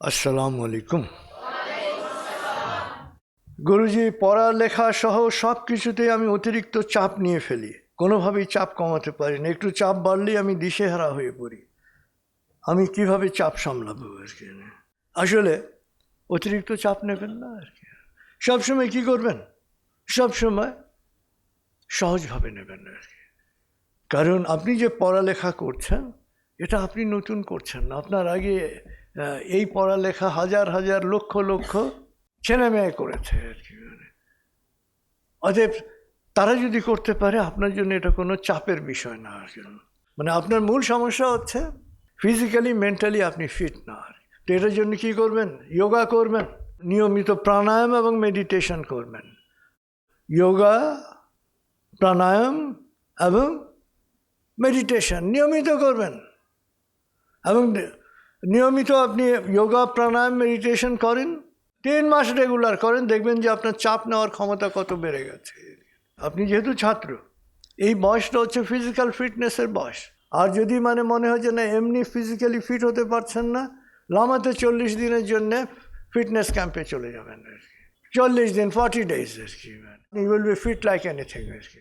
আসসালামু আলাইকুম। গুরুজি, পড়ালেখা সহ সব কিছুতেই আমি অতিরিক্ত চাপ নিয়ে ফেলি। কোনোভাবেই চাপ কমাতে পারি না। একটু চাপ বাড়লেই আমি দিশেহারা হয়ে পড়ি। আমি কীভাবে চাপ সামলাবো আর কি? আসলে অতিরিক্ত চাপ নেবেন না আর কি। সবসময় কী করবেন? সবসময় সহজভাবে নেবেন আর কি। কারণ আপনি যে পড়ালেখা করছেন, এটা আপনি নতুন করছেন না। আপনার আগে এই পড়ালেখা হাজার হাজার লক্ষ লক্ষ ছেলে মেয়ে করেছে আর কি। অতএব তারা যদি করতে পারে, আপনার জন্য এটা কোনো চাপের বিষয় না আর কি। মানে আপনার মূল সমস্যা হচ্ছে ফিজিক্যালি মেন্টালি আপনি ফিট না আর তো এটার জন্য কী করবেন? যোগা করবেন। নিয়মিত প্রাণায়াম এবং মেডিটেশন করবেন। যোগা প্রাণায়াম এবং মেডিটেশন নিয়মিত করবেন। এবং নিয়মিত আপনি যোগা প্রাণায়াম মেডিটেশন করেন। তিন মাস রেগুলার করেন, দেখবেন যে আপনার চাপ নেওয়ার ক্ষমতা কত বেড়ে গেছে। আপনি যেহেতু ছাত্র, এই বয়সটা হচ্ছে ফিজিক্যাল ফিটনেসের বয়স। আর যদি মানে মনে হয় যে না, এমনি ফিজিক্যালি ফিট হতে পারছেন না, লামাতে চল্লিশ দিনের জন্য ফিটনেস ক্যাম্পে চলে যাবেন আর কি। চল্লিশ দিন ফর্টি ডেজ আর কি you will be fit like anything আর কি।